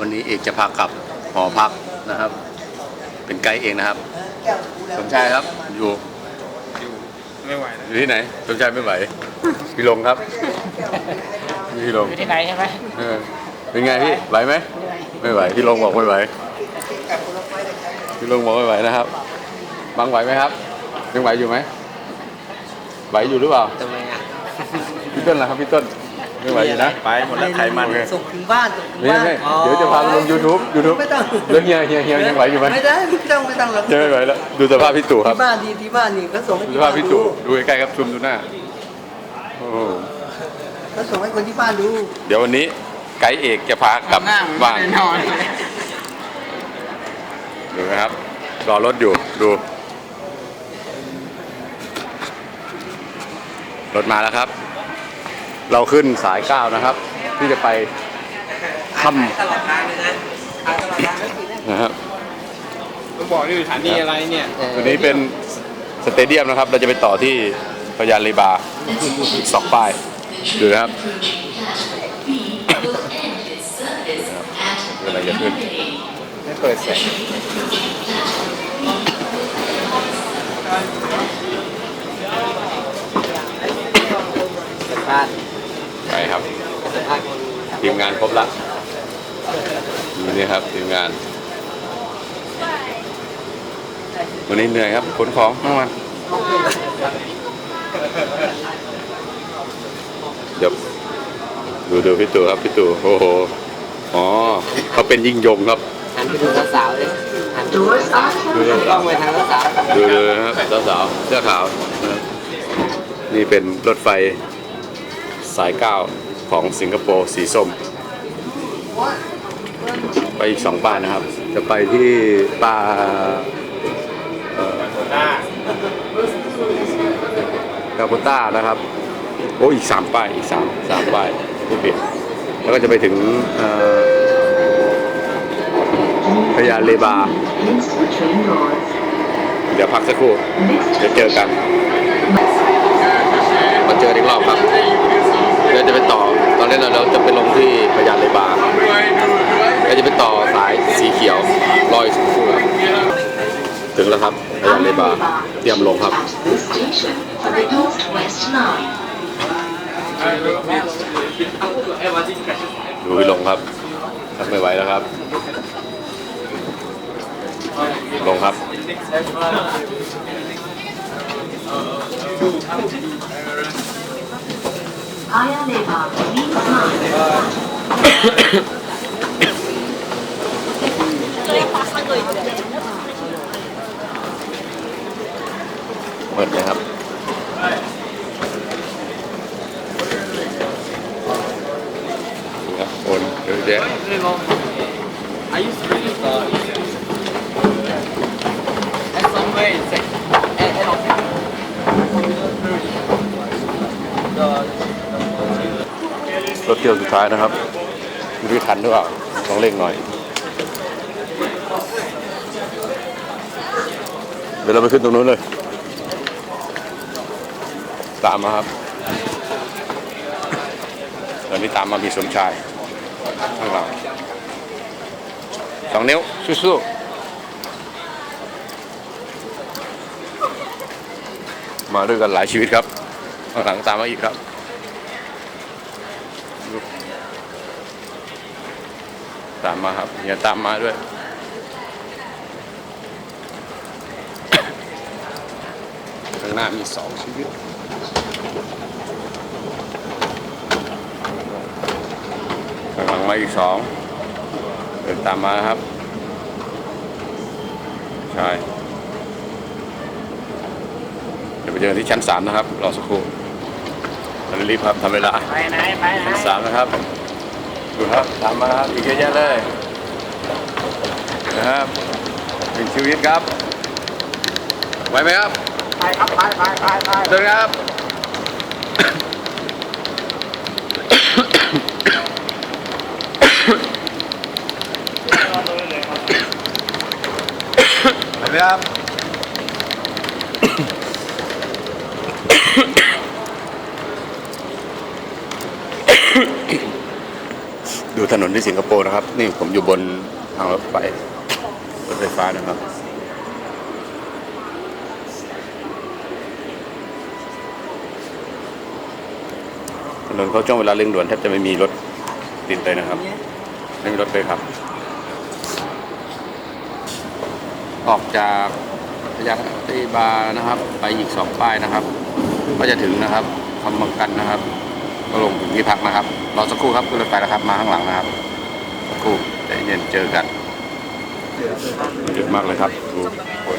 วันนี้เอกจะพากลับหอพักนะครับ เป็นไกด์เองนะครับ สมชายครับอยู่ไม่ไหวนะอยู่ที่ไหน สมชายไม่ไหว พี่ลงครับพี่ลงอยู่ที่ไหนใช่ไหมเออเป็นไงพี่ไหวไหมไม่ไหวพี่ลงบอกไม่ไหวพี่ลงบอกไม่ไหวนะครับบังไหวไหมครับยังไหวอยู่ไหมไหวอยู่หรือเปล่าทำไมอะพี่ต้นล่ะครับพี่ต้น ไม่ไหวอยู่นะ ไปหมดแล้วไขมันโอเคส่งถึงบ้านส่งถึงไม่บ้านไม่เดี๋ยวจะพาไปลง YouTube YouTube ไม่ต้องแล้วเฮียเฮียเฮียยังไหวอยู่ไหมไม่ได้ไม่ต้องไม่ต้องหรอกยังไม่ไหวแล้วดูสภาพพี่ตู่ครับที่บ้านดีที่บ้านนี่เขาส่งให้ดูสที่ภาบ้าพนพี่ดูตู่ดูใกล้ๆครับซูมดูหน้าโอ้โหเขาส่งให้คนที่บ้านดูเดี๋ยววันนี้ไกด์เอกจะพากลับหน้าเหมือนบ้านไม่ได้นอนเลยดูนะครับรอรถอยู่ดู รถมาแล้วครับ เราขึ้นสายเก้านะครับ ที่จะไปถ้ตลอดทางเลยนะตลอดทางไม่กินนะำนะครับต้องบอกนี่สถานีอะไรเนี่ยตัวนี้เป็นสเตเดียมนะครับ เราจะไปต่อที่พยานเลบาอีกสองป้ายดูนะครับกำลังจะขึ้นไม่เปิดแสงบ้านไป ครับ ทีมงานครบละนี่ครับทีมงาน วันนี้เหนื่อยครับขนของทั้งวันเดี๋ยวดูดูพี่ตู่ครับพี่ตู่โอ้โหอ๋อเขาเป็นยิ่งยงครับหันไปดูสาวๆเลยหันไปดูสาวดูดูๆกล้องไปทางสาวดูดูนะครับสาวๆเสื้อขาวนะครับนี่เป็นรถไฟ สายเก้าของสิงคโปร์สีส้ม ไปอีกสองป้านะครับ จะไปที่ป่าเอ่อกาโปต้านะครับ โอ้อีกสามป้ายอีกสามสามป้ายผู้เปลี่ยนแล้วก็จะไปถึงพญาเลบา เดี๋ยวพักสักครู่ เดี๋ยวเจอกันมาเจออีกรอบครับ เดี๋ยวจะไปต่อ ตอนนี้เราเราจะไปลงที่พญาเลบาเราจะไปต่อสายสีเขียวลอยสูงครับถึงแล้วครับพญาเลบาเตรียมลงครับ The station for the Northwest Line. ดูพี่ลงครับทำไม่ไหวแล้วครับ ลงครับ Ayaleva means line. เปิดเลยครับนี่ครับโอนเยอะแยะ เที่ยวสุดท้ายนะครับไม่รู้ทันหรือเปล่าต้องเร่งหน่อย เดี๋ยวเราไปขึ้นตรงนู้นเลย ตามมาครับ ตอนนี้ตามมามีสมชายข้างหลังสองนิ้วสู้ๆมาด้วยกันหลายชีวิตครับข้างหลังตามมาอีกครับ ตามมาครับอย่าตามมาด้วยข้างหน้ามีสองชีวิตข้างหลังมาอีกสองเดินตามมาครับ ใช่เดี๋ยวไปเจอกันที่ชั้นสามนะครับ รอสักครู่เรารีบครับทำเวลาไปไหนไปไหนชั้นสามนะครับ ดูครับตามมาครับอีกเยอะแยะเลยนะครับหนึ่งชีวิตครับไหวไหมครับไปครับไปไปไปไปเดินครับไหวไหมครับ ดูถนนที่สิงคโปร์นะครับ นี่ผมอยู่บนทางรถไฟรถไฟฟ้านะครับ ถนนเขาช่วงเวลาเร่งด่วนแทบจะไม่มีรถติดเลยนะครับ ไม่มีรถเลยครับ ออกจากพยาตีบาร์นะครับ ไปอีกสองป้ายนะครับ ก็จะถึงนะครับคำบังกันนะครับ ก็ลงถึงที่พักนะครับ รอสักครู่ครับขึ้นรถไฟแล้วครับ มาข้างหลังนะครับ สักครู่ใจเย็นเจอกันเยอะมากเลยครับดูคน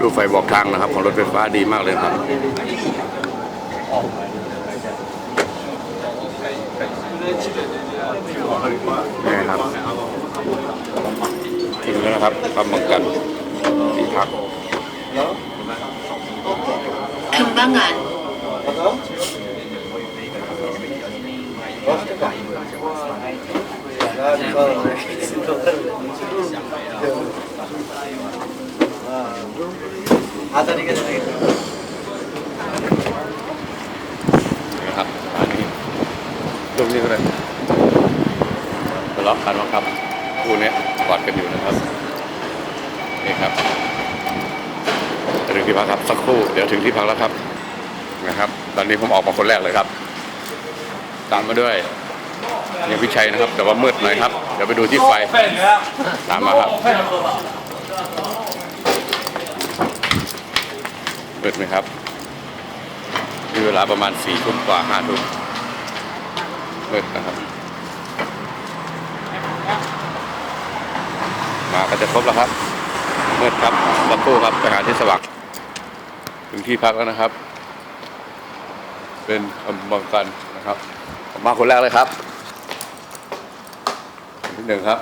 ดูไฟบอกทางนะครับ ของรถไฟฟ้าดีมากเลยครับนี่ครับ นะครับทำเหมือนกันที่พักทำบ้างงานอาจาก็จนะครับอันนี้ตรงนี้ก็ได้ทะเลาะกันมาครับคู่นี้ ยกอดกันอยู่นะครับนี่ครับถึงที่พักครับสักครู่เดี๋ยวถึงที่พักแล้วครับนะครับ ตอนนี้ผมออกมาคนแรกเลยครับ ตามมาด้วยเนี่ยพิชัยนะครับ แต่ว่ามืดหน่อยครับเดี๋ยวไปดูที่ไฟตามมาครับมืดไหมครับมีเวลาประมาณสี่ทุ่มกว่าห้าทุ่มมืดนะครับ มาก็จะครบแล้วครับมืดครับสักครู่ครับไปหาที่สว่างถึงที่พักแล้วนะครับ เป็นอำบังกันนะครับผมมาคนแรกเลยครับคนที่หนึ่งครับ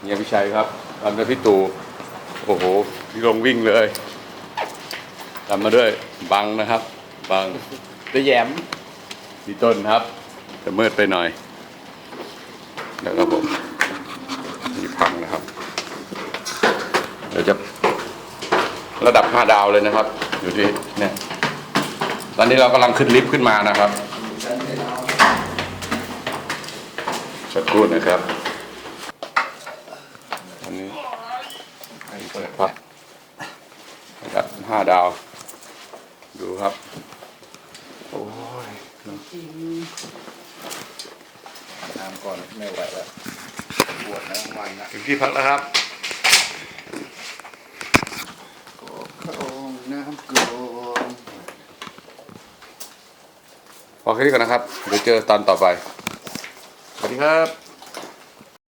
เฮียพิชัยครับตามด้วยพี่ตู่โอ้โหพี่ลงวิ่งเลยตามมาด้วยบังนะครับ บังได้แยมพี่ต้นครับแต่มืดไปหน่อย แล้วก็ผม มีพังนะครับ เดี๋ยวจะระดับห้าดาวเลยนะครับ อยู่ที่เนี่ย ตอนนี้เรากำลังขึ้นลิฟต์ขึ้นมานะครับสักครู่นะครับอันนี้เปิดพักระดับห้าดาว ดูครับ โอ้ยน้ำก่อนไม่ไหวแล้วปวดทั้งวันนะ ถึงที่พักแล้วครับข้าน้ำก่อนพอแค่นี้ก่อนนะครับ เดี๋ยวเจอตอนต่อไป สวัสดีครับ